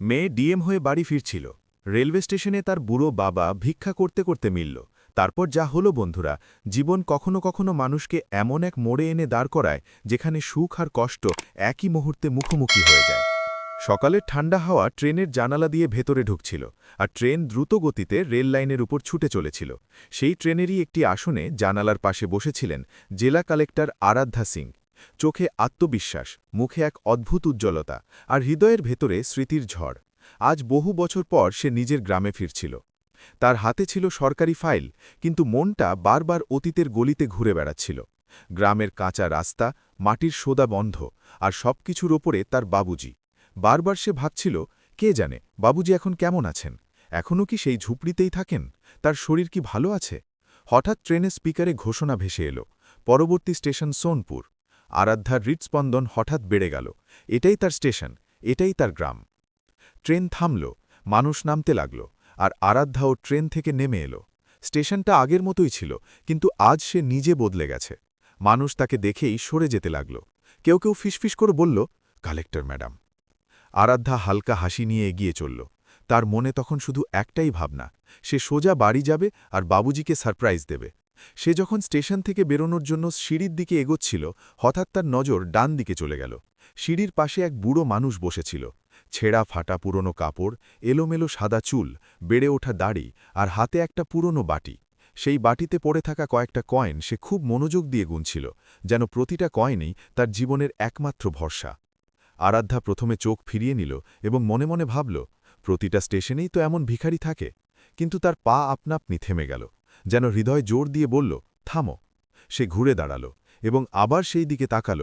মেয়ে ডিএম হয়ে বাড়ি ফিরছিল। রেলওয়ে স্টেশনে তার বুড়ো বাবা ভিক্ষা করতে করতে মিলল। তারপর যা হলো বন্ধুরা, জীবন কখনো কখনো মানুষকে এমন এক মোড়ে এনে দাঁড় করায়, যেখানে সুখ আর কষ্ট একই মুহূর্তে মুখোমুখি হয়ে যায়। সকালের ঠান্ডা হাওয়া ট্রেনের জানালা দিয়ে ভেতরে ঢুকছিল, আর ট্রেন দ্রুত গতিতে রেল লাইনের উপর ছুটে চলেছিল। সেই ট্রেনেরই একটি আসনে জানালার পাশে বসেছিলেন জেলা কালেক্টর আরাধ্যা সিং। চোখে আত্মবিশ্বাস, মুখে এক অদ্ভুত উজ্জ্বলতা আর হৃদয়ের ভেতরে স্মৃতির ঝড়। আজ বহু বছর পর সে নিজের গ্রামে ফিরছিল। তার হাতে ছিল সরকারি ফাইল, কিন্তু মনটা বারবার অতীতের গলিতে ঘুরে বেড়াচ্ছিল। গ্রামের কাঁচা রাস্তা, মাটির সোদা বন্ধ আর সবকিছুর ওপরে তার বাবুজি। বারবার সে ভাবছিল, কে জানে, বাবুজি এখন কেমন আছেন? এখনও কি সেই ঝুপড়িতেই থাকেন? তার শরীর কি ভালো আছে? হঠাৎ ট্রেনে স্পিকারে ঘোষণা ভেসে এলো, পরবর্তী স্টেশন সোনপুর। আরাধ্যার হৃৎস্পন্দন হঠাৎ বেড়ে গেল। এটাই তার স্টেশন, এটাই তার গ্রাম। ট্রেন থামল, মানুষ নামতে লাগল, আর আরাধ্যাও ট্রেন থেকে নেমে এলো। স্টেশনটা আগের মতোই ছিল, কিন্তু আজ সে নিজে বদলে গেছে। মানুষ তাকে দেখেই সরে যেতে লাগল। কেউ কেউ ফিসফিস করে বলল, কালেক্টর ম্যাডাম। আরাধ্যা হালকা হাসি নিয়ে এগিয়ে চলল। তার মনে তখন শুধু একটাই ভাবনা, সে সোজা বাড়ি যাবে আর বাবুজিকে সারপ্রাইজ দেবে। সে যখন স্টেশন থেকে বেরোনোর জন্য সিঁড়ির দিকে এগোচ্ছিল, হঠাৎ তার নজর ডান দিকে চলে গেল। সিঁড়ির পাশে এক বুড়ো মানুষ বসেছিল। ছেঁড়া ফাটা পুরনো কাপড়, এলোমেলো সাদা চুল, বেড়ে ওঠা দাড়ি আর হাতে একটা পুরনো বাটি। সেই বাটিতে পড়ে থাকা কয়েকটা কয়েন সে খুব মনোযোগ দিয়ে গুনছিল, যেন প্রতিটা কয়েনই তার জীবনের একমাত্র ভরসা। আরাধ্যা প্রথমে চোখ ফিরিয়ে নিল এবং মনে মনে ভাবল, প্রতিটা স্টেশনেই তো এমন ভিখারি থাকে। কিন্তু তার পা আপনাপনি থেমে গেল। যেন হৃদয় জোর দিয়ে বলল, থামো। সে ঘুরে দাঁড়াল এবং আবার সেই দিকে তাকাল।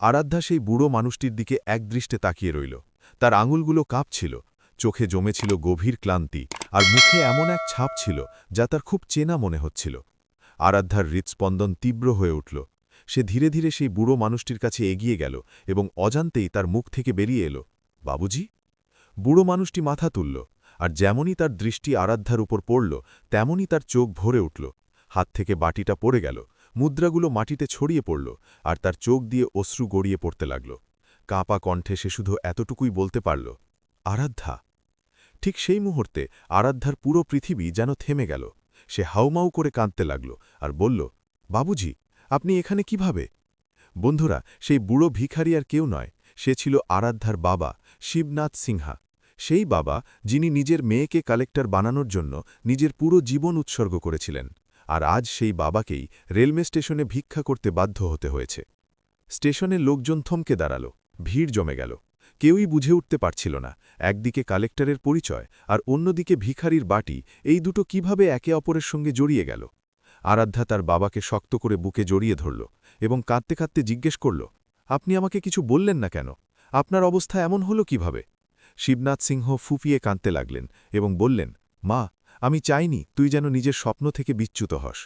আরাধ্যা সেই বুড়ো মানুষটির দিকে একদৃষ্টে তাকিয়ে রইল। তার আঙুলগুলো কাঁপছিল, চোখে জমেছিল গভীর ক্লান্তি আর মুখে এমন এক ছাপ ছিল যা তার খুব চেনা মনে হচ্ছিল। আরাধ্যার হৃৎস্পন্দন তীব্র হয়ে উঠল। সে ধীরে ধীরে সেই বুড়ো মানুষটির কাছে এগিয়ে গেল এবং অজান্তেই তার মুখ থেকে বেরিয়ে এলো, বাবুজি? বুড়ো মানুষটি মাথা তুলল। আর যেমনই তার দৃষ্টি আরাধ্যার উপর পড়ল, তেমনই তার চোখ ভরে উঠল। হাত থেকে বাটিটা পড়ে গেল, মুদ্রাগুলো মাটিতে ছড়িয়ে পড়ল, আর তার চোখ দিয়ে অশ্রু গড়িয়ে পড়তে লাগল। কাঁপা কণ্ঠে সে শুধু এতটুকুই বলতে পারল, আরাধ্যা। ঠিক সেই মুহূর্তে আরাধ্যার পুরো পৃথিবী যেন থেমে গেল। সে হাউমাউ করে কাঁদতে লাগল আর বলল, বাবুজি, আপনি এখানে কীভাবে? বন্ধুরা, সেই বুড়ো ভিখারি আর কেউ নয়, সে ছিল আরাধ্যার বাবা, শিবনাথ সিংহা। সেই বাবা যিনি নিজের মেয়েকে কালেক্টর বানানোর জন্য নিজের পুরো জীবন উৎসর্গ করেছিলেন, আর আজ সেই বাবাকেই রেলওয়ে স্টেশনে ভিক্ষা করতে বাধ্য হতে হয়েছে। স্টেশনে লোকজন থমকে দাঁড়াল, ভিড় জমে গেল। কেউই বুঝে উঠতে পারছিল না, একদিকে কালেক্টরের পরিচয় আর অন্যদিকে ভিখারির বাটি, এই দুটো কীভাবে একে অপরের সঙ্গে জড়িয়ে গেল? আরাধ্যা তার বাবাকে শক্ত করে বুকে জড়িয়ে ধরল এবং কাঁদতে কাঁদতে জিজ্ঞেস করল, আপনি আমাকে কিছু বললেন না কেন? আপনার অবস্থা এমন হলো কীভাবে? শিবনাথ সিংহ ফুপিয়ে কাঁদতে লাগলেন এবং বললেন, মা, আমি চাইনি তুই যেন নিজের স্বপ্ন থেকে বিচ্যুত হস।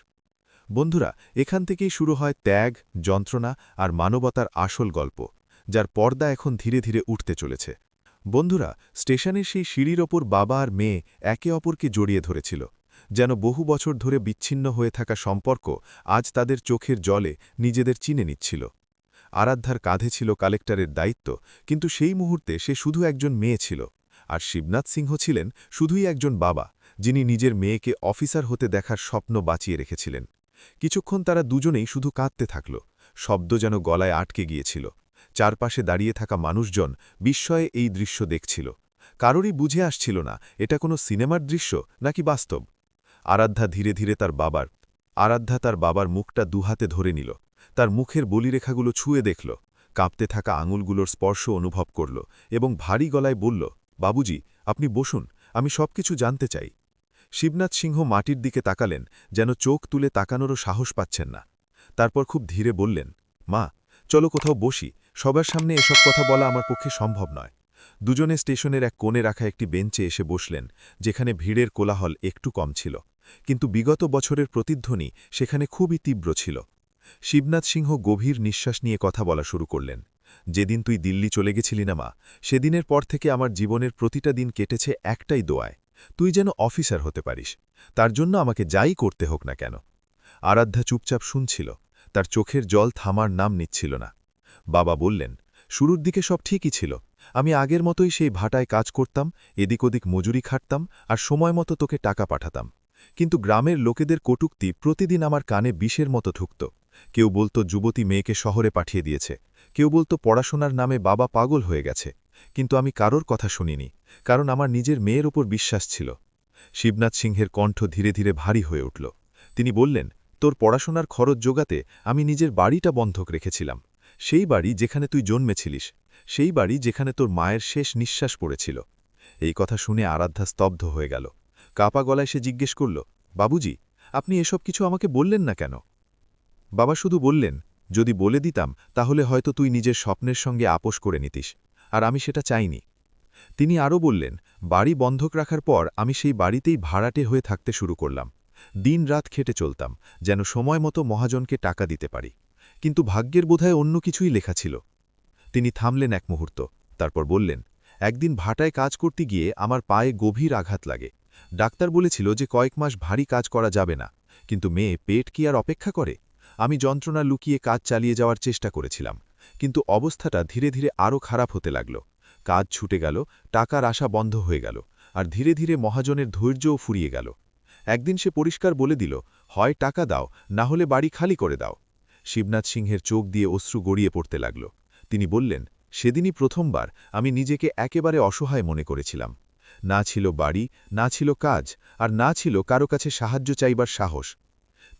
বন্ধুরা, এখান থেকেই শুরু হয় ত্যাগ, যন্ত্রণা আর মানবতার আসল গল্প, যার পর্দা এখন ধীরে ধীরে উঠতে চলেছে। বন্ধুরা, স্টেশনের সেই সিঁড়ির ওপর বাবা আর মেয়ে একে অপরকে জড়িয়ে ধরেছিল, যেন বহু বছর ধরে বিচ্ছিন্ন হয়ে থাকা সম্পর্ক আজ তাদের চোখের জলে নিজেদের চিনে নিচ্ছিল। আরাধ্যার কাঁধে ছিল কালেক্টরের দায়িত্ব, কিন্তু সেই মুহূর্তে সে শুধু একজন মেয়ে ছিল। আর শিবনাথ সিংহ ছিলেন শুধুই একজন বাবা, যিনি নিজের মেয়েকে অফিসার হতে দেখার স্বপ্ন বাঁচিয়ে রেখেছিলেন। কিছুক্ষণ তারা দুজনেই শুধু কাঁদতে থাকল, শব্দ যেন গলায় আটকে গিয়েছিল। চারপাশে দাঁড়িয়ে থাকা মানুষজন বিস্ময়ে এই দৃশ্য দেখছিল। কারোরই বুঝে আসছিল না, এটা কোনো সিনেমার দৃশ্য নাকি বাস্তব? আরাধ্যা ধীরে ধীরে তার বাবার, আরাধ্যা তার বাবার মুখটা দুহাতে ধরে নিল। তার মুখের বলিরেখাগুলো ছুঁয়ে দেখল, কাঁপতে থাকা আঙুলগুলোর স্পর্শ অনুভব করল এবং ভারী গলায় বলল, বাবুজি, আপনি বসুন, আমি সব কিছু জানতে চাই। শিবনাথ সিংহ মাটির দিকে তাকালেন, যেন চোখ তুলে তাকানোরও সাহস পাচ্ছেন না। তারপর খুব ধীরে বললেন, মা, চলো কোথাও বসি, সবার সামনে এসব কথা বলা আমার পক্ষে সম্ভব নয়। দুজনে স্টেশনের এক কোণে রাখা একটি বেঞ্চে এসে বসলেন, যেখানে ভিড়ের কোলাহল একটু কম ছিল। কিন্তু বিগত বছরের প্রতিধ্বনি সেখানে খুবই তীব্র ছিল। শিবনাথ সিংহ গভীর নিঃশ্বাস নিয়ে কথা বলা শুরু করলেন। যেদিন তুই দিল্লি চলে গেছিলি না মা, সেদিনের পর থেকে আমার জীবনের প্রতিটা দিন কেটেছে একটাই দোয়ায়, তুই যেন অফিসার হতে পারিস। তার জন্য আমাকে যাই করতে হোক না কেন। আরাধ্যা চুপচাপ শুনছিল, তার চোখের জল থামার নাম নিচ্ছিল না। বাবা বললেন, শুরুর দিকে সব ঠিকই ছিল, আমি আগের মতোই সেই ভাটায় কাজ করতাম, এদিক ওদিক মজুরি খাটতাম আর সময় মতো তোকে টাকা পাঠাতাম। কিন্তু গ্রামের লোকেদের কটুক্তি প্রতিদিন আমার কানে বিষের মতো ঢুকত। কেউ বলতো যুবতী মেয়েকে শহরে পাঠিয়ে দিয়েছে। কেউ বলতো পড়াশোনার নামে বাবা পাগল হয়ে গেছে। কিন্তু আমি কারোর কথা শুনিনি, কারণ আমার নিজের মেয়ের ওপর বিশ্বাস ছিল। শিবনাথ সিংহের কণ্ঠ ধীরে ধীরে ভারী হয়ে উঠল। তিনি বললেন, তোর পড়াশোনার খরচ জোগাতে আমি নিজের বাড়িটা বন্ধক রেখেছিলাম। সেই বাড়ি যেখানে তুই জন্মেছিলিস, সেই বাড়ি যেখানে তোর মায়ের শেষ নিঃশ্বাস পড়েছিল। এই কথা শুনে আরাধ্যা স্তব্ধ হয়ে গেল। কাপা গলায় সে জিজ্ঞেস করল, বাবুজি, আপনি এসব কিছু আমাকে বললেন না কেন? বাবা শুধু বললেন, যদি বলে দিতাম, তাহলে হয়তো তুই নিজের স্বপ্নের সঙ্গে আপোষ করে নিতিস। আর আমি সেটা চাইনি। তিনি আরও বললেন, বাড়ি বন্ধক রাখার পর আমি সেই বাড়িতেই ভাড়াটে হয়ে থাকতে শুরু করলাম। দিন রাত খেটে চলতাম, যেন সময় মতো মহাজনকে টাকা দিতে পারি। কিন্তু ভাগ্যের বোধহয় অন্য কিছুই লেখা ছিল। তিনি থামলেন এক মুহূর্ত, তারপর বললেন, একদিন ভাটায় কাজ করতে গিয়ে আমার পায়ে গভীর আঘাত লাগে। ডাক্তার বলেছিল যে কয়েক মাস ভারী কাজ করা যাবে না, কিন্তু মেয়ে পেট কি আর অপেক্ষা করে? আমি যন্ত্রণা লুকিয়ে কাজ চালিয়ে যাওয়ার চেষ্টা করেছিলাম, কিন্তু অবস্থাটা ধীরে ধীরে আরও খারাপ হতে লাগল। কাজ ছুটে গেল, টাকার আশা বন্ধ হয়ে গেল, আর ধীরে ধীরে মহাজনের ধৈর্যও ফুরিয়ে গেল। একদিন সে পরিষ্কার বলে দিল, হয়, টাকা দাও, না হলে বাড়ি খালি করে দাও। শিবনাথ সিংহের চোখ দিয়ে অশ্রু গড়িয়ে পড়তে লাগল। তিনি বললেন, সেদিনই প্রথমবার আমি নিজেকে একেবারে অসহায় মনে করেছিলাম। না ছিল বাড়ি, না ছিল কাজ, আর না ছিল কারও কাছে সাহায্য চাইবার সাহস।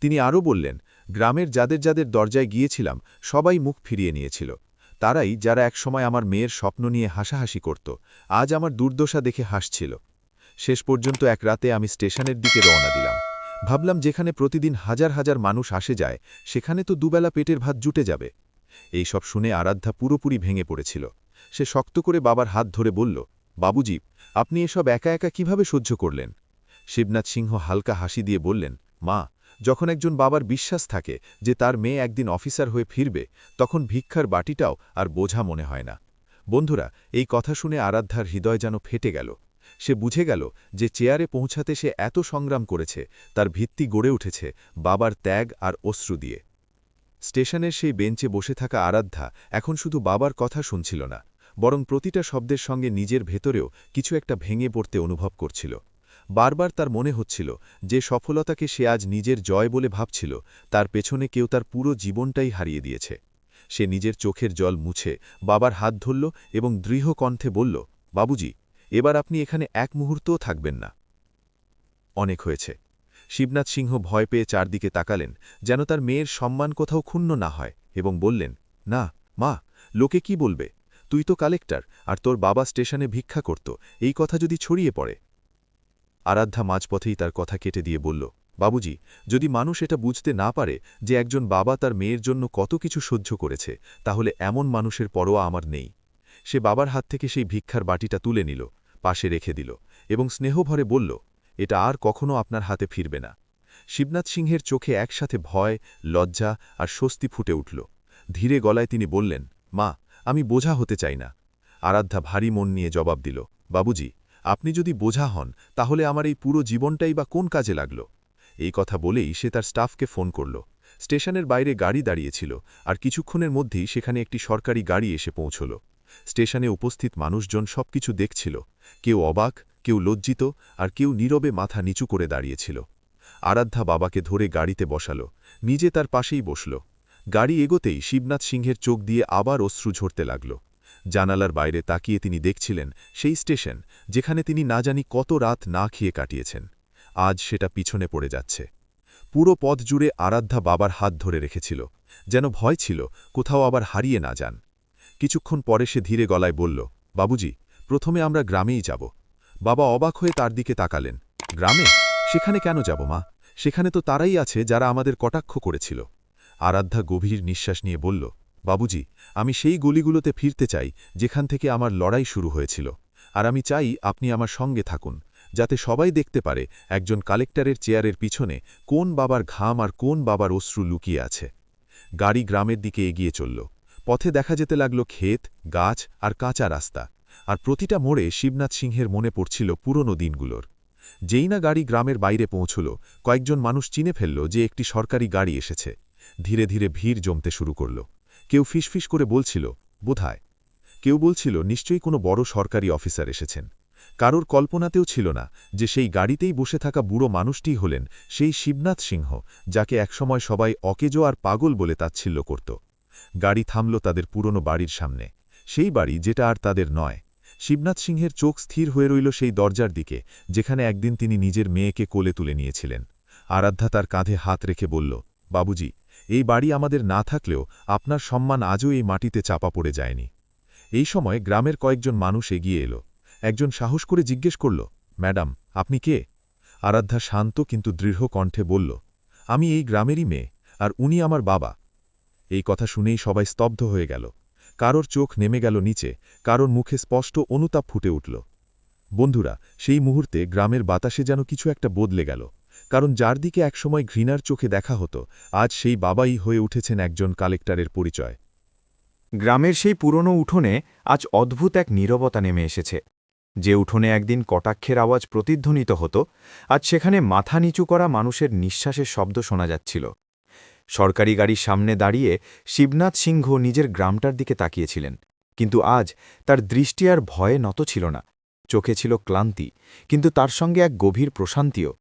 তিনি আরও বললেন গ্রামের যাদের যাদের দরজায় গিয়েছিলাম, সবাই মুখ ফিরিয়ে নিয়েছিল। তারাই যারা একসময় আমার মেয়ের স্বপ্ন নিয়ে হাসাহাসি করত, আজ আমার দুর্দশা দেখে হাসছিল। শেষ পর্যন্ত এক রাতে আমি স্টেশনের দিকে রওনা দিলাম। ভাবলাম যেখানে প্রতিদিন হাজার হাজার মানুষ আসে যায়, সেখানে তো দুবেলা পেটের ভাত জুটে যাবে। এই সব শুনে আরাধ্যা পুরোপুরি ভেঙে পড়েছিল। সে শক্ত করে বাবার হাত ধরে বলল, বাবুজি, আপনি এসব একা একা কীভাবে সহ্য করলেন? শিবনাথ সিংহ হালকা হাসি দিয়ে বললেন, মা যখন একজন বাবার বিশ্বাস থাকে যে তার মেয়ে একদিন অফিসার হয়ে ফিরবে, তখন ভিক্ষার বাটিটাও আর বোঝা মনে হয় না। বন্ধুরা, এই কথা শুনে আরাধ্যার হৃদয় যেন ফেটে গেল। সে বুঝে গেল যে চেয়ারে পৌঁছাতে সে এত সংগ্রাম করেছে, তার ভিত্তি গড়ে উঠেছে বাবার ত্যাগ আর অশ্রু দিয়ে। স্টেশনের সেই বেঞ্চে বসে থাকা আরাধ্যা এখন শুধু বাবার কথা শুনছিল না, বরং প্রতিটা শব্দের সঙ্গে নিজের ভেতরেও কিছু একটা ভেঙে পড়তে অনুভব করছিল। বারবার তার মনে হচ্ছিল যে সফলতাকে সে আজ নিজের জয় বলে ভাবছিল, তার পেছনে কেউ তার পুরো জীবনটাই হারিয়ে দিয়েছে। সে নিজের চোখের জল মুছে বাবার হাত ধরল এবং দৃঢ় কণ্ঠে বলল, বাবুজি, এবার আপনি এখানে এক মুহূর্তও থাকবেন না। অনেক হয়েছে। শিবনাথ সিংহ ভয় পেয়ে চারদিকে তাকালেন, যেন তার মেয়ের সম্মান কোথাও ক্ষুণ্ণ না হয় এবং বললেন, না, মা, লোকে কি বলবে? তুই তো কালেক্টর, আর তোর বাবা স্টেশনে ভিক্ষা করত, এই কথা যদি ছড়িয়ে পড়ে আরাধ্যা মাঝপথেই তার কথা কেটে দিয়ে বলল, বাবুজি, যদি মানুষ এটা বুঝতে না পারে যে একজন বাবা তার মেয়ের জন্য কত কিছু সহ্য করেছে, তাহলে এমন মানুষের পরোয়া আমার নেই। সে বাবার হাত থেকে সেই ভিক্ষার বাটিটা তুলে নিল, পাশে রেখে দিল এবং স্নেহভরে বলল, এটা আর কখনো আপনার হাতে ফিরবে না। শিবনাথ সিংহের চোখে একসাথে ভয়, লজ্জা আর স্বস্তি ফুটে উঠল। ধীরে গলায় তিনি বললেন, মা, আমি বোঝা হতে চাই না। আরাধ্যা ভারী মন নিয়ে জবাব দিল, বাবুজি আপনি যদি বোঝা হন, তাহলে আমার এই পুরো জীবনটাই বা কোন কাজে লাগল? এই কথা বলেই সে তার স্টাফকে ফোন করল। স্টেশনের বাইরে গাড়ি দাঁড়িয়েছিল, আর কিছুক্ষণের মধ্যেই সেখানে একটি সরকারি গাড়ি এসে পৌঁছল। স্টেশনে উপস্থিত মানুষজন সবকিছু দেখছিল। কেউ অবাক, কেউ লজ্জিত, আর কেউ নীরবে মাথা নিচু করে দাঁড়িয়েছিল। আরাধ্যা বাবাকে ধরে গাড়িতে বসাল। নিজে তার পাশেই বসল। গাড়ি এগোতেই শিবনাথ সিংহের চোখ দিয়ে আবার অশ্রু ঝরতে লাগল। জানালার বাইরে তাকিয়ে তিনি দেখছিলেন সেই স্টেশন, যেখানে তিনি না জানি কত রাত না খেয়ে কাটিয়েছেন। আজ সেটা পিছনে পড়ে যাচ্ছে। পুরো পথ জুড়ে আরাধ্যা বাবার হাত ধরে রেখেছিল, যেন ভয় ছিল কোথাও আবার হারিয়ে না যান। কিছুক্ষণ পরে সে ধীরে গলায় বলল, বাবুজি, প্রথমে আমরা গ্রামেই যাব। বাবা অবাক হয়ে তার দিকে তাকালেন। গ্রামে? সেখানে কেন যাব মা? সেখানে তো তারাই আছে যারা আমাদের কটাক্ষ করেছিল। আরাধ্যা গভীর নিঃশ্বাস নিয়ে বলল বাবুজি, আমি সেই গলিগুলোতে ফিরতে চাই, যেখান থেকে আমার লড়াই শুরু হয়েছিল। আর আমি চাই আপনি আমার সঙ্গে থাকুন, যাতে সবাই দেখতে পারে একজন কালেক্টরের চেয়ারের পিছনে কোন বাবার ঘাম আর কোন বাবার অশ্রু লুকিয়ে আছে। গাড়ি গ্রামের দিকে এগিয়ে চলল। পথে দেখা যেতে লাগল ক্ষেত, গাছ আর কাঁচা রাস্তা। আর প্রতিটা মোড়ে শিবনাথ সিংহের মনে পড়ছিল পুরনো দিনগুলোর। যেই না গাড়ি গ্রামের বাইরে পৌঁছল, কয়েকজন মানুষ চিনে ফেলল যে একটি সরকারি গাড়ি এসেছে। ধীরে ধীরে ভিড় জমতে শুরু করল। কেউ ফিসফিস করে বলছিল বোধায় কেউ বলছিল, নিশ্চয়ই কোনো বড় সরকারি অফিসার এসেছেন। কারোর কল্পনাতেও ছিল না যে সেই গাড়িতেই বসে থাকা বুড়ো মানুষটিই হলেন সেই শিবনাথ সিংহ, যাকে একসময় সবাই অকেজো আর পাগল বলে তাচ্ছিল্য করত। গাড়ি থামল তাদের পুরনো বাড়ির সামনে। সেই বাড়ি যেটা আর তাদের নয়। শিবনাথ সিংহের চোখ স্থির হয়ে রইল সেই দরজার দিকে, যেখানে একদিন তিনি নিজের মেয়েকে কোলে তুলে নিয়েছিলেন। আরাধ্যা তার কাঁধে হাত রেখে বলল, বাবুজি এই বাড়ি আমাদের না থাকলেও আপনার সম্মান আজও এই মাটিতে চাপা পড়ে যায়নি। এই সময় গ্রামের কয়েকজন মানুষ এগিয়ে এলো। একজন সাহস করে জিজ্ঞেস করল, ম্যাডাম, আপনি কে? আরাধ্যা শান্ত কিন্তু দৃঢ় কণ্ঠে বলল, আমি এই গ্রামেরই মেয়ে, আর উনি আমার বাবা। এই কথা শুনেই সবাই স্তব্ধ হয়ে গেল। কারোর চোখ নেমে গেল নিচে, কারোর মুখে স্পষ্ট অনুতাপ ফুটে উঠল। বন্ধুরা, সেই মুহূর্তে গ্রামের বাতাসে যেন কিছু একটা বদলে গেল। কারণ যার দিকে একসময় ঘৃণার চোখে দেখা হতো, আজ সেই বাবাই হয়ে উঠেছেন একজন কালেক্টরের পরিচয়। গ্রামের সেই পুরনো উঠোনে আজ অদ্ভুত এক নীরবতা নেমে এসেছে। যে উঠোনে একদিন কটাক্ষের আওয়াজ প্রতিধ্বনিত হতো, আজ সেখানে মাথা নিচু করা মানুষের নিঃশ্বাসের শব্দ শোনা যাচ্ছিল। সরকারি গাড়ির সামনে দাঁড়িয়ে শিবনাথ সিংহ নিজের গ্রামটার দিকে তাকিয়েছিলেন, কিন্তু আজ তার দৃষ্টি আর ভয়ে নত ছিল না। চোখে ছিল ক্লান্তি, কিন্তু তার সঙ্গে এক গভীর প্রশান্তিও।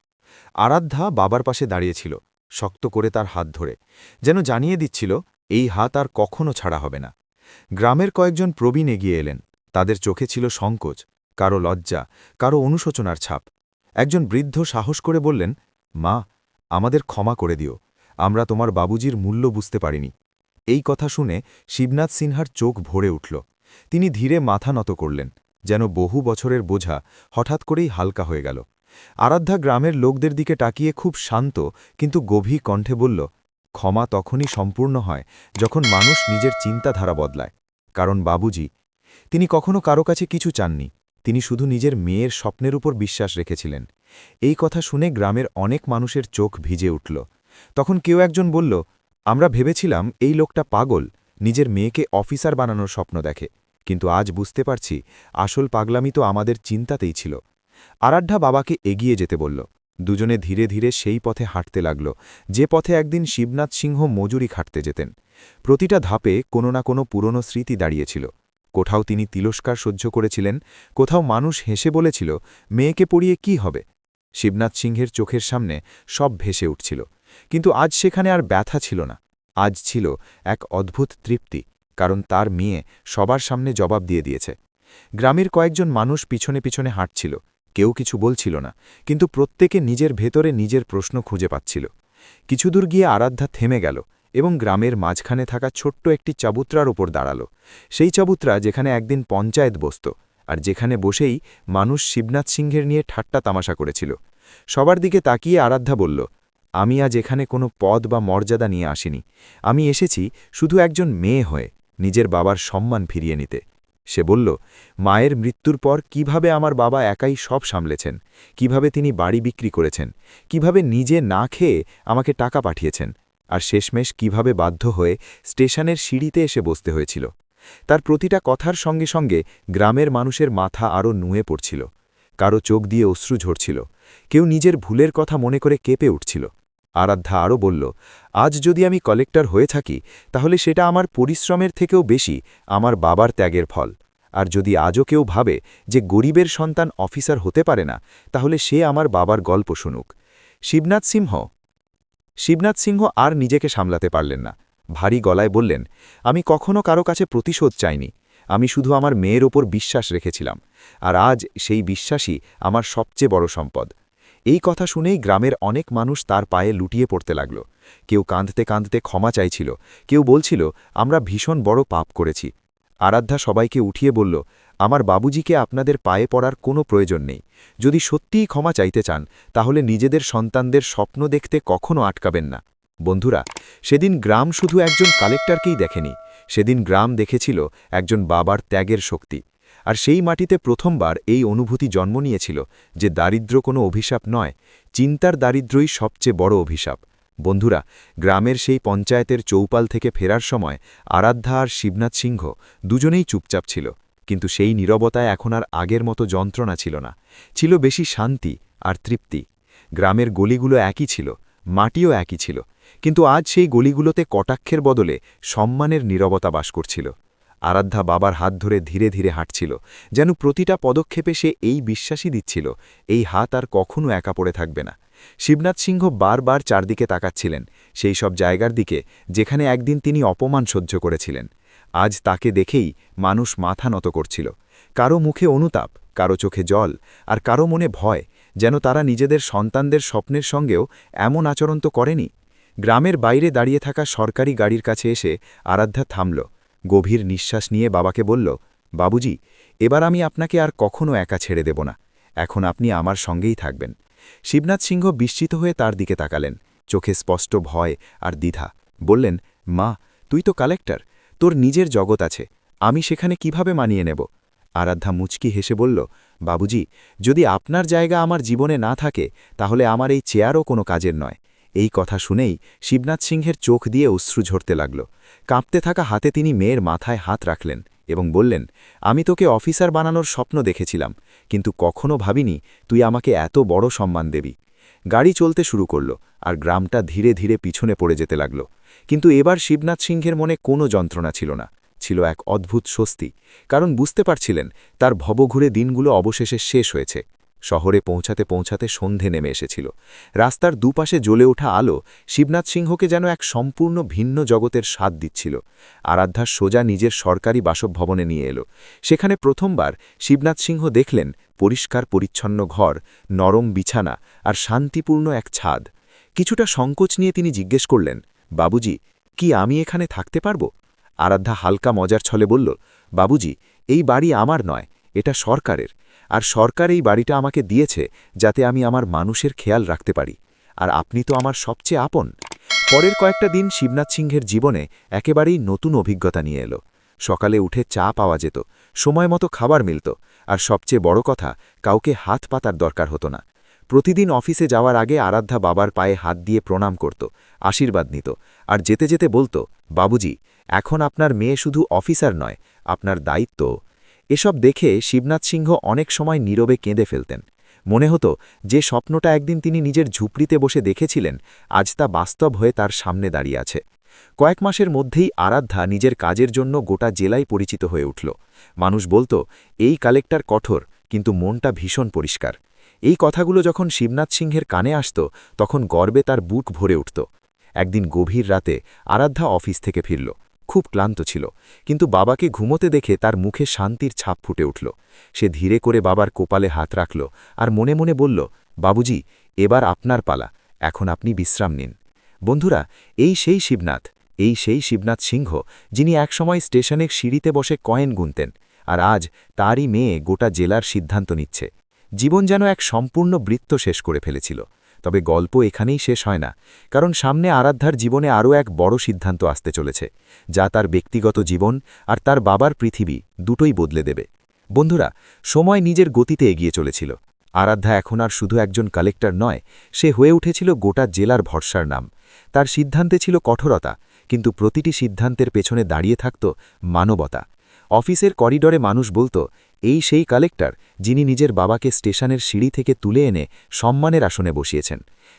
আরাধ্যা বাবার পাশে দাঁড়িয়েছিল, শক্ত করে তার হাত ধরে, যেন জানিয়ে দিচ্ছিল, এই হাত আর কখনো ছাড়া হবে না। গ্রামের কয়েকজন প্রবীণ এগিয়ে এলেন, তাদের চোখে ছিল সংকোচ, কারও লজ্জা, কারও অনুশোচনার ছাপ। একজন বৃদ্ধ সাহস করে বললেন, মা, আমাদের ক্ষমা করে দিও, আমরা তোমার বাবুজির মূল্য বুঝতে পারিনি। এই কথা শুনে শিবনাথ সিনহার চোখ ভরে উঠল। তিনি ধীরে মাথা নত করলেন, যেন বহু বছরের বোঝা হঠাৎ করেই হালকা হয়ে গেল। আরাধ্যা গ্রামের লোকদের দিকে তাকিয়ে খুব শান্ত, কিন্তু গভীর কণ্ঠে বলল, ক্ষমা তখনই সম্পূর্ণ হয় যখন মানুষ নিজের চিন্তাধারা বদলায়। কারণ বাবুজি, তিনি কখনো কারও কাছে কিছু চাননি, তিনি শুধু নিজের মেয়ের স্বপ্নের উপর বিশ্বাস রেখেছিলেন। এই কথা শুনে গ্রামের অনেক মানুষের চোখ ভিজে উঠল। তখন কেউ একজন বলল, আমরা ভেবেছিলাম এই লোকটা পাগল, নিজের মেয়েকে অফিসার বানানোর স্বপ্ন দেখে, কিন্তু আজ বুঝতে পারছি আসল পাগলামি তো আমাদের চিন্তাতেই ছিল। আরাধ্যা বাবাকে এগিয়ে যেতে বলল। দুজনে ধীরে ধীরে সেই পথে হাঁটতে লাগল, যে পথে একদিন শিবনাথ সিংহ মজুরি খাটতে যেতেন। প্রতিটা ধাপে কোনো না কোনো পুরনো স্মৃতি দাঁড়িয়েছিল। কোথাও তিনি তিলস্কার সহ্য করেছিলেন, কোথাও মানুষ হেসে বলেছিল, মেয়েকে পড়িয়ে কি হবে? শিবনাথ সিংহের চোখের সামনে সব ভেসে উঠছিল। কিন্তু আজ সেখানে আর ব্যথা ছিল না। আজ ছিল এক অদ্ভুত তৃপ্তি, কারণ তার মেয়ে সবার সামনে জবাব দিয়ে দিয়েছে। গ্রামের কয়েকজন মানুষ পিছনে পিছনে হাঁটছিল। কেউ কিছু বলছিল না, কিন্তু প্রত্যেকে নিজের ভেতরে নিজের প্রশ্ন খুঁজে পাচ্ছিল। কিছুদূর গিয়ে আরাধ্যা থেমে গেল এবং গ্রামের মাঝখানে থাকা ছোট্ট একটি চাবুত্রার ওপর দাঁড়াল। সেই চাবুত্রা যেখানে একদিন পঞ্চায়েত বসত আর যেখানে বসেই মানুষ শিবনাথ সিংহের নিয়ে ঠাট্টা তামাশা করেছিল। সবার দিকে তাকিয়ে আরাধ্যা বলল, আমি আজ এখানে কোনো পদ বা মর্যাদা নিয়ে আসিনি। আমি এসেছি শুধু একজন মেয়ে হয়ে, নিজের বাবার সম্মান ফিরিয়ে নিতে। সে বলল, মায়ের মৃত্যুর পর কীভাবে আমার বাবা একাই সব সামলেছেন? কীভাবে তিনি বাড়ি বিক্রি করেছেন? কীভাবে নিজে না খেয়ে আমাকে টাকা পাঠিয়েছেন? আর শেষমেশ কীভাবে বাধ্য হয়ে স্টেশনের সিঁড়িতে এসে বসতে হয়েছিল? তার প্রতিটা কথার সঙ্গে সঙ্গে গ্রামের মানুষের মাথা আরও নুয়ে পড়ছিল। কারও চোখ দিয়ে অশ্রু ঝরছিল। কেউ নিজের ভুলের কথা মনে করে কেঁপে উঠছিল। আরাধ্যা আরও বলল, আজ যদি আমি কলেক্টর হয়ে থাকি, তাহলে সেটা আমার পরিশ্রমের থেকেও বেশি, আমার বাবার ত্যাগের ফল। আর যদি আজও কেউ ভাবে যে গরিবের সন্তান অফিসার হতে পারে না, তাহলে সে আমার বাবার গল্প শুনুক। শিবনাথ সিংহ শিবনাথ সিংহ আর নিজেকে সামলাতে পারলেন না। ভারী গলায় বললেন, আমি কখনো কারও কাছে প্রতিশোধ চাইনি। আমি শুধু আমার মেয়ের ওপর বিশ্বাস রেখেছিলাম। আর আজ সেই বিশ্বাসই আমার সবচেয়ে বড় সম্পদ। এই কথা শুনেই গ্রামের অনেক মানুষ তার পায়ে লুটিয়ে পড়তে লাগল। কেউ কাঁদতে কাঁদতে ক্ষমা চাইছিল, কেউ বলছিল, আমরা ভীষণ বড় পাপ করেছি। আরাধ্যা সবাইকে উঠিয়ে বলল, আমার বাবুজিকে আপনাদের পায়ে পড়ার কোনো প্রয়োজন নেই। যদি সত্যিই ক্ষমা চাইতে চান, তাহলে নিজেদের সন্তানদের স্বপ্ন দেখতে কখনো আটকাবেন না। বন্ধুরা, সেদিন গ্রাম শুধু একজন কালেক্টরকেই দেখেনি, সেদিন গ্রাম দেখেছিল একজন বাবার ত্যাগের শক্তি। আর সেই মাটিতে প্রথমবার এই অনুভূতি জন্ম নিয়েছিল যে দারিদ্র কোনো অভিশাপ নয়, চিন্তার দারিদ্রই সবচেয়ে বড় অভিশাপ। বন্ধুরা, গ্রামের সেই পঞ্চায়েতের চৌপাল থেকে ফেরার সময় আরাধ্যা আর শিবনাথ সিংহ দুজনেই চুপচাপ ছিল, কিন্তু সেই নীরবতায় এখন আর আগের মতো যন্ত্রণা ছিল না। ছিল বেশি শান্তি আর তৃপ্তি। গ্রামের গলিগুলো একই ছিল, মাটিও একই ছিল, কিন্তু আজ সেই গলিগুলোতে কটাক্ষের বদলে সম্মানের নীরবতা বাস করছিল। আরাধ্যা বাবার হাত ধরে ধীরে ধীরে হাঁটছিল, যেন প্রতিটা পদক্ষেপে সে এই বিশ্বাসই দিচ্ছিল, এই হাত আর কখনো একা পড়ে থাকবে না। শিবনাথ সিংহ বারবার চারদিকে তাকাচ্ছিলেন, সেই সব জায়গার দিকে যেখানে একদিন তিনি অপমান সহ্য করেছিলেন। আজ তাকে দেখেই মানুষ মাথা নত করছিল। কারও মুখে অনুতাপ, কারও চোখে জল, আর কারও মনে ভয়, যেন তারা নিজেদের সন্তানদের স্বপ্নের সঙ্গেও এমন আচরণ তো করেনি। গ্রামের বাইরে দাঁড়িয়ে থাকা সরকারি গাড়ির কাছে এসে আরাধ্যা থামল। গভীর নিঃশ্বাস নিয়ে বাবাকে বলল, বাবুজি, এবার আমি আপনাকে আর কখনো একা ছেড়ে দেব না। এখন আপনি আমার সঙ্গেই থাকবেন। শিবনাথ সিংহ বিস্মিত হয়ে তার দিকে তাকালেন। চোখে স্পষ্ট ভয় আর দ্বিধা। বললেন, মা, তুই তো কালেক্টর। তোর নিজের জগৎ আছে। আমি সেখানে কীভাবে মানিয়ে নেব? আরাধ্যা মুচকি হেসে বলল, বাবুজি, যদি আপনার জায়গা আমার জীবনে না থাকে, তাহলে আমার এই চেয়ারও কোনো কাজের নয়। এই কথা শুনেই শিবনাথ সিংহের চোখ দিয়ে অশ্রু ঝরতে লাগল। কাঁপতে থাকা হাতে তিনি মেয়ের মাথায় হাত রাখলেন এবং বললেন, আমি তোকে অফিসার বানানোর স্বপ্ন দেখেছিলাম, কিন্তু কখনো ভাবিনি তুই আমাকে এত বড় সম্মান দেবি। গাড়ি চলতে শুরু করল আর গ্রামটা ধীরে ধীরে পিছনে পড়ে যেতে লাগল। কিন্তু এবার শিবনাথ সিংহের মনে কোনো যন্ত্রণা ছিল না, ছিল এক অদ্ভুত স্বস্তি, কারণ বুঝতে পারছিলেন তার ভবঘুরে দিনগুলো অবশেষে শেষ হয়েছে। শহরে পৌঁছাতে পৌঁছাতে সন্ধে নেমে এসেছিল। রাস্তার দুপাশে জ্বলে ওঠা আলো শিবনাথ সিংহকে যেন এক সম্পূর্ণ ভিন্ন জগতের স্বাদ দিচ্ছিল। আরাধ্যার সোজা নিজের সরকারি বাসভবনে নিয়ে এলো। সেখানে প্রথমবার শিবনাথ সিংহ দেখলেন পরিষ্কার পরিচ্ছন্ন ঘর, নরম বিছানা আর শান্তিপূর্ণ এক ছাদ। কিছুটা সংকোচ নিয়ে তিনি জিজ্ঞেস করলেন, বাবুজি, কি আমি এখানে থাকতে পারব? আরাধ্যা হালকা মজার ছলে বলল, বাবুজি, এই বাড়ি আমার নয়, এটা সরকারের। আর সরকার এই বাড়িটা আমাকে দিয়েছে যাতে আমি আমার মানুষের খেয়াল রাখতে পারি। আর আপনি তো আমার সবচেয়ে আপন। পরের কয়েকটা দিন শিবনাথ সিংহের জীবনে একেবারেই নতুন অভিজ্ঞতা নিয়ে এলো। সকালে উঠে চা পাওয়া যেত, সময় মতো খাবার মিলত, আর সবচেয়ে বড় কথা, কাউকে হাত পাতার দরকার হতো না। প্রতিদিন অফিসে যাওয়ার আগে আরাধ্যা বাবার পায়ে হাত দিয়ে প্রণাম করত, আশীর্বাদ নিত, আর যেতে যেতে বলতো, বাবুজি, এখন আপনার মেয়ে শুধু অফিসার নয়, আপনার দায়িত্ব এসব দেখে শিবনাথ সিংহ অনেক সময় নীরবে কেঁদে ফেলতেন। মনে হতো, যে স্বপ্নটা একদিন তিনি নিজের ঝুপড়িতে বসে দেখেছিলেন, আজ তা বাস্তব হয়ে তার সামনে দাঁড়িয়ে আছে। কয়েক মাসের মধ্যেই আরাধ্যা নিজের কাজের জন্য গোটা জেলায় পরিচিত হয়ে উঠল। মানুষ বলতো, এই কালেক্টর কঠোর, কিন্তু মনটা ভীষণ পরিষ্কার। এই কথাগুলো যখন শিবনাথ সিংহের কানে আসত, তখন গর্বে তার বুক ভরে উঠত। একদিন গভীর রাতে আরাধ্যা অফিস থেকে ফিরল। খুব ক্লান্ত ছিল, কিন্তু বাবাকে ঘুমোতে দেখে তার মুখে শান্তির ছাপ ফুটে উঠল। সে ধীরে করে বাবার কোপালে হাত রাখল আর মনে মনে বলল, বাবুজি, এবার আপনার পালা, এখন আপনি বিশ্রাম নিন। বন্ধুরা, এই সেই শিবনাথ, এই সেই শিবনাথ সিংহ, যিনি একসময় স্টেশনের সিঁড়িতে বসে কয়েন গুনতেন আর আজ তারই মেয়ে গোটা জেলার সিদ্ধান্ত নিচ্ছে। জীবন যেন এক সম্পূর্ণ বৃত্ত শেষ করে ফেলেছিল। তবে গল্প এখানেই শেষ হয় না, কারণ সামনে আরাধ্যার জীবনে আরও এক বড় সিদ্ধান্ত আসতে চলেছে, যা তার ব্যক্তিগত জীবন আর তার বাবার পৃথিবী দুটোই বদলে দেবে। বন্ধুরা, সময় নিজের গতিতে এগিয়ে চলেছিল। আরাধ্যা এখন আর শুধু একজন কালেক্টর নয়, সে হয়ে উঠেছিল গোটা জেলার ভরসার নাম। তার সিদ্ধান্তে ছিল কঠোরতা, কিন্তু প্রতিটি সিদ্ধান্তের পেছনে দাঁড়িয়ে থাকত মানবতা। অফিসের করিডরে মানুষ বলতো এই সেই কালেক্টর যিনি নিজের বাবাকে স্টেশনের সিঁড়ি থেকে তুলে এনে সম্মানের আসনে বসিয়েছেন।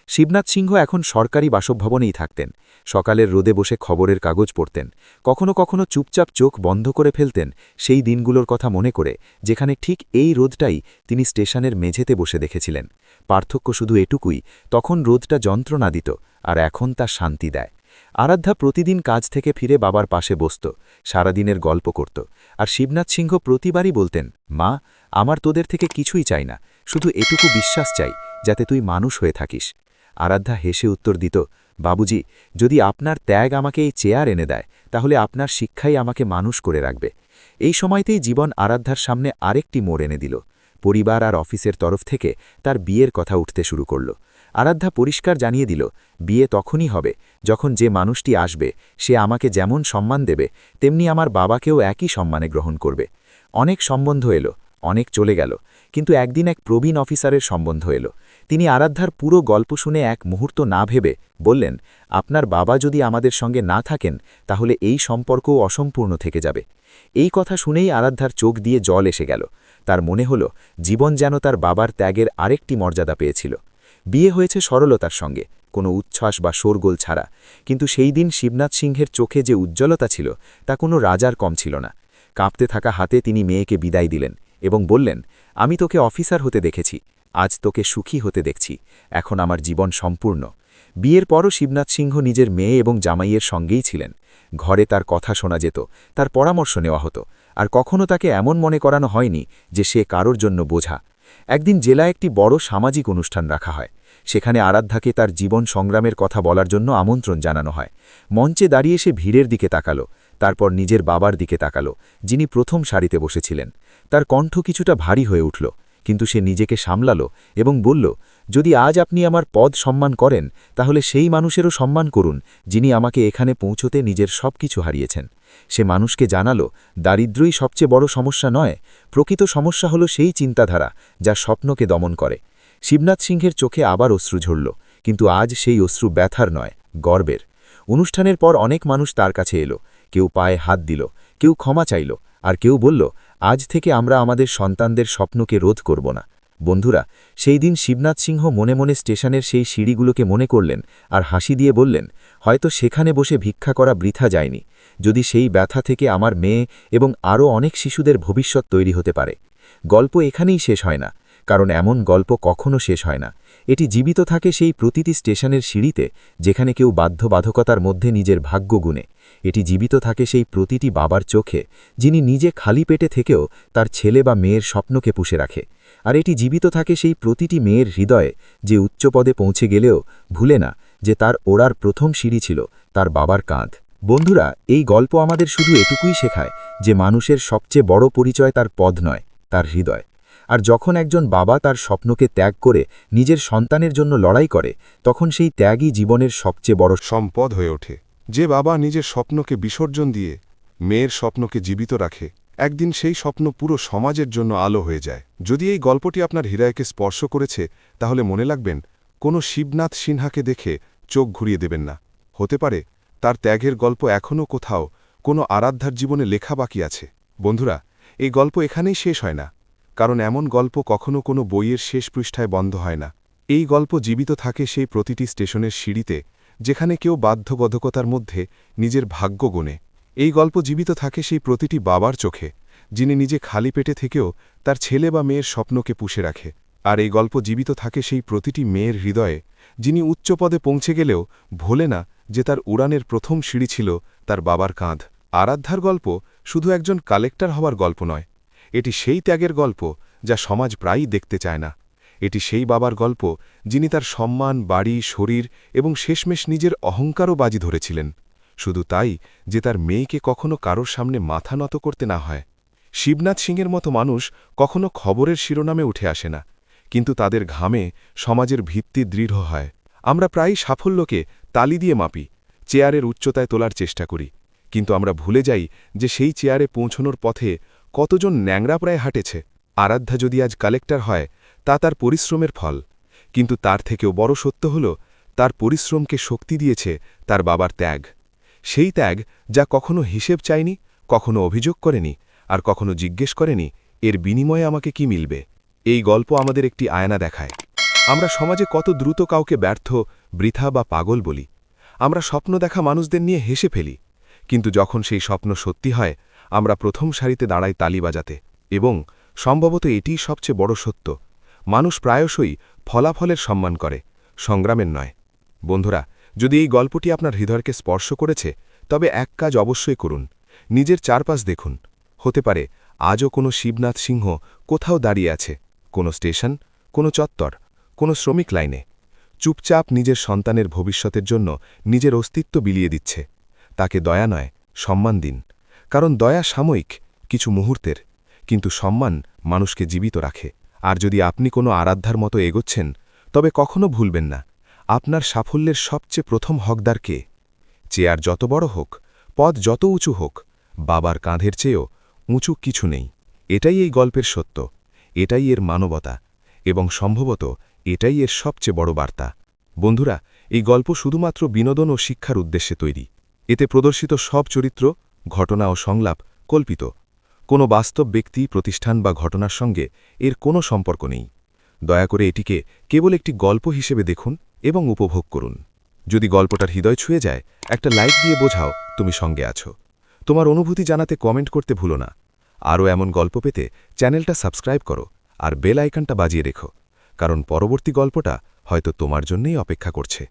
শিবনাথ সিংহ এখন সরকারি বাসভবনেই থাকতেন। সকালের রোদে বসে খবরের কাগজ পড়তেন। কখনো কখনো চুপচাপ চোখ বন্ধ করে ফেলতেন সেই দিনগুলোর কথা মনে করে, যেখানে ঠিক এই রোদটাই তিনি স্টেশনের মেঝেতে বসে দেখেছিলেন। পার্থক্য শুধু এটুকুই, তখন রোদটা যন্ত্রণা দিত আর এখন তা শান্তি দেয়। আরাধ্যা প্রতিদিন কাজ থেকে ফিরে বাবার পাশে বসত, সারাদিনের গল্প করত, আর শিবনাথ সিংহ প্রতিবারই বলতেন, মা, আমার তোদের থেকে কিছুই চাই না, শুধু এটুকু বিশ্বাস চাই, যাতে তুই মানুষ হয়ে থাকিস। আরাধ্যা হেসে উত্তর দিত, বাবুজি, যদি আপনার ত্যাগ আমাকে এই চেয়ার এনে দেয়, তাহলে আপনার শিক্ষাই আমাকে মানুষ করে রাখবে। এই সময়তেই জীবন আরাধ্যার সামনে আরেকটি মোড় এনে দিল। পরিবার আর অফিসের তরফ থেকে তার বিয়ের কথা উঠতে শুরু করল। আরাধ্যা পরিষ্কার জানিয়ে দিল, বিয়ে তখনই হবে যখন যে মানুষটি আসবে, সে আমাকে যেমন সম্মান দেবে, তেমনি আমার বাবাকেও একই সম্মানে গ্রহণ করবে। অনেক সম্বন্ধ এলো, অনেক চলে গেল, কিন্তু একদিন এক প্রবীণ অফিসারের সম্বন্ধ এলো। তিনি আরাধ্যার পুরো গল্প শুনে এক মুহূর্ত না ভেবে বললেন, আপনার বাবা যদি আমাদের সঙ্গে না থাকেন, তাহলে এই সম্পর্কও অসম্পূর্ণ থেকে যাবে। এই কথা শুনেই আরাধ্যার চোখ দিয়ে জল এসে গেল। তার মনে হল, জীবন যেন তার বাবার ত্যাগের আরেকটি মর্যাদা পেয়েছিল। বিয়ে হয়েছে সরলতার সঙ্গে, কোনো উচ্ছ্বাস বা শোরগোল ছাড়া। কিন্তু সেই দিন শিবনাথ সিংহের চোখে যে উজ্জ্বলতা ছিল, তা কোনো রাজার কম ছিল না। কাঁপতে থাকা হাতে তিনি মেয়েকে বিদায় দিলেন এবং বললেন, আমি তোকে অফিসার হতে দেখেছি, আজ তোকে সুখী হতে দেখছি, এখন আমার জীবন সম্পূর্ণ। বিয়ের পরও শিবনাথ সিংহ নিজের মেয়ে এবং জামাইয়ের সঙ্গেই ছিলেন। ঘরে তার কথা শোনা যেত, তার পরামর্শ নেওয়া হতো, আর কখনও তাকে এমন মনে করানো হয়নি যে সে কারোর জন্য বোঝা। একদিন জেলায় একটি বড় সামাজিক অনুষ্ঠান রাখা হয় সেখানে আরাধ্যাকে তার জীবন সংগ্রামের কথা বলার জন্য আমন্ত্রণ জানানো হয়। মঞ্চে দাঁড়িয়ে সে ভিড়ের দিকে তাকালো, তারপর নিজের বাবার দিকে তাকালো, যিনি প্রথম সারিতে বসেছিলেন। তার কণ্ঠ কিছুটা ভারী হয়ে উঠল, কিন্তু সে নিজেকে সামলালো এবং বলল, যদি আজ আপনি আমার পদ সম্মান করেন, তাহলে সেই মানুষেরও সম্মান করুন, যিনি আমাকে এখানে পৌঁছতে নিজের সব কিছু হারিয়েছেন। সে মানুষকে জানালো, দারিদ্র্যই সবচেয়ে বড় সমস্যা নয়, প্রকৃত সমস্যা হলো সেই চিন্তাধারা, যা স্বপ্নকে দমন করে। শিবনাথ সিংহের চোখে আবার অশ্রু ঝরল, কিন্তু আজ সেই অশ্রু ব্যথার নয়, গর্বের। অনুষ্ঠানের পর অনেক মানুষ তার কাছে এলো, কেউ পায়ে হাত দিল, কেউ ক্ষমা চাইল, আর কেউ বলল, আজ থেকে আমরা আমাদের সন্তানদের স্বপ্নকে রোধ করব না। বন্ধুরা, সেই দিন শিবনাথ সিংহ মনে মনে স্টেশনের সেই সিঁড়িগুলোকে মনে করলেন আর হাসি দিয়ে বললেন, হয়তো সেখানে বসে ভিক্ষা করা বৃথা যায়নি। যদি সেই ব্যথা থেকে আমার মেয়ে এবং আরও অনেক শিশুদের ভবিষ্যৎ তৈরি হতে পারে। গল্প এখানেই শেষ হয় না। কারণ এমন গল্প কখনো শেষ হয় না। এটি জীবিত থাকে সেই প্রতিটি স্টেশনের সিঁড়িতে, যেখানে কেউ বাধ্যবাধকতার মধ্যে নিজের ভাগ্য গুণে এটি জীবিত থাকে সেই প্রতিটি বাবার চোখে, যিনি নিজে খালি পেটে থেকেও তার ছেলে বা মেয়ের স্বপ্নকে পুষে রাখে। আর এটি জীবিত থাকে সেই প্রতিটি মেয়ের হৃদয়ে, যে উচ্চপদে পৌঁছে গেলেও ভুলে না যে তার ওড়ার প্রথম সিঁড়ি ছিল তার বাবার কাঁধ। বন্ধুরা, এই গল্প আমাদের শুধু এটুকুই শেখায় যে মানুষের সবচেয়ে বড় পরিচয় তার পদ নয়, তার হৃদয়। আর যখন একজন বাবা তার স্বপ্নকে ত্যাগ করে নিজের সন্তানের জন্য লড়াই করে, তখন সেই ত্যাগই জীবনের সবচেয়ে বড় সম্পদ হয়ে ওঠে। যে বাবা নিজের স্বপ্নকে বিসর্জন দিয়ে মেয়ের স্বপ্নকে জীবিত রাখে, একদিন সেই স্বপ্ন পুরো সমাজের জন্য আলো হয়ে যায়। যদি এই গল্পটি আপনার হৃদয়কে স্পর্শ করেছে, তাহলে মনে লাগবেন কোনো শিবনাথ সিনহাকে দেখে চোখ ঘুরিয়ে দেবেন না। হতে পারে, তার ত্যাগের গল্প এখনও কোথাও কোনো আরাধ্যার জীবনে লেখা বাকি আছে। বন্ধুরা, এই গল্প এখানেই শেষ হয় না। কারণ এমন গল্প কখনো কোনো বইয়ের শেষ পৃষ্ঠায় বন্ধ হয় না। এই গল্প জীবিত থাকে সেই প্রতিটি স্টেশনের সিঁড়িতে, যেখানে কেউ বাধ্যবধকতার মধ্যে নিজের ভাগ্য গোনে। এই গল্প জীবিত থাকে সেই প্রতিটি বাবার চোখে, যিনি নিজে খালি পেটে থেকেও তার ছেলে বা মেয়ের স্বপ্নকে পুষে রাখে। আর এই গল্প জীবিত থাকে সেই প্রতিটি মেয়ের হৃদয়ে, যিনি উচ্চপদে পৌঁছে গেলেও ভোলে না যে তার উড়ানের প্রথম সিঁড়ি ছিল তার বাবার কাঁধ। আরাধ্যার গল্প শুধু একজন কালেক্টর হওয়ার গল্প নয় এটি সেই ত্যাগের গল্প যা সমাজ প্রায়ই দেখতে চায় না। এটি সেই বাবার গল্প যিনি তার সম্মান, বাড়ি, শরীর এবং শেষমেশ নিজের অহংকারও বাজি ধরেছিলেন। শুধু তাই যে তার মেয়েকে কখনো কারোর সামনে মাথা নত করতে না হয়। শিবনাথ সিংয়ের মতো মানুষ কখনো খবরের শিরোনামে উঠে আসে না। কিন্তু তাদের ঘামে সমাজের ভিত্তি দৃঢ় হয়। আমরা প্রায়ই সাফল্যকে তালি দিয়ে মাপি, চেয়ারের উচ্চতায় তোলার চেষ্টা করি। কিন্তু আমরা ভুলে যাই যে সেই চেয়ারে পৌঁছনোর পথে কতজন ন্যাংরা প্রায় হাঁটেছে। আরাধ্যা যদি আজ কালেক্টর হয়, তা তার পরিশ্রমের ফল। কিন্তু তার থেকেও বড় সত্য হল, তার পরিশ্রমকে শক্তি দিয়েছে তার বাবার ত্যাগ। সেই ত্যাগ যা কখনো হিসেব চায়নি, কখনো অভিযোগ করেনি, আর কখনো জিজ্ঞেস করেনি, এর বিনিময়ে আমাকে কি মিলবে? এই গল্প আমাদের একটি আয়না দেখায়। আমরা সমাজে কত দ্রুত কাউকে ব্যর্থ, বৃথা বা পাগল বলি। আমরা স্বপ্ন দেখা মানুষদের নিয়ে হেসে ফেলি। কিন্তু যখন সেই স্বপ্ন সত্যি হয় আমরা প্রথম সারিতে দাঁড়াই তালি বাজাতে। এবং সম্ভবত এটিই সবচেয়ে বড় সত্য। মানুষ প্রায়শই ফলাফলের সম্মান করে, সংগ্রামের নয়। বন্ধুরা, যদি এই গল্পটি আপনার হৃদয়কে স্পর্শ করেছে, তবে এক কাজ অবশ্যই করুন। নিজের চারপাশ দেখুন। হতে পারে আজও কোনো শিবনাথ সিংহ কোথাও দাঁড়িয়ে আছে, কোনো স্টেশন, কোনো চত্বর, কোনো শ্রমিক লাইনে। চুপচাপ নিজের সন্তানের ভবিষ্যতের জন্য নিজের অস্তিত্ব বিলিয়ে দিচ্ছে। তাকে দয়া নয়, সম্মান দিন। কারণ দয়া সাময়িক কিছু মুহূর্তের, কিন্তু সম্মান মানুষকে জীবিত রাখে। আর যদি আপনি কোনো আরাধ্যার মতো এগোচ্ছেন, তবে কখনো ভুলবেন না। আপনার সাফল্যের সবচেয়ে প্রথম হকদার কে? চেয়ার যত বড় হোক পদ যত উঁচু হোক, বাবার কাঁধের চেয়েও উঁচু কিছু নেই। এটাই এই গল্পের সত্য। এটাই এর মানবতা। এবং সম্ভবত এটাই এর সবচেয়ে বড় বার্তা। বন্ধুরা, এই গল্প শুধুমাত্র বিনোদন ও শিক্ষার উদ্দেশ্যে তৈরি। এতে প্রদর্শিত সব চরিত্র ঘটনা ও সংলাপ কল্পিত। কোনো বাস্তব ব্যক্তি, প্রতিষ্ঠান বা ঘটনার সঙ্গে এর কোনো সম্পর্ক নেই। দয়া করে এটিকে কেবল একটি গল্প হিসেবে দেখুন এবং উপভোগ করুন। যদি গল্পটার হৃদয় ছুঁয়ে যায়, একটা লাইক দিয়ে বোঝাও তুমি সঙ্গে আছো। তোমার অনুভূতি জানাতে কমেন্ট করতে ভুলো না। আরও এমন গল্প পেতে চ্যানেলটা সাবস্ক্রাইব করো আর বেল আইকনটা বাজিয়ে রেখো, কারণ পরবর্তী গল্পটা হয়তো তোমার জন্যই অপেক্ষা করছে।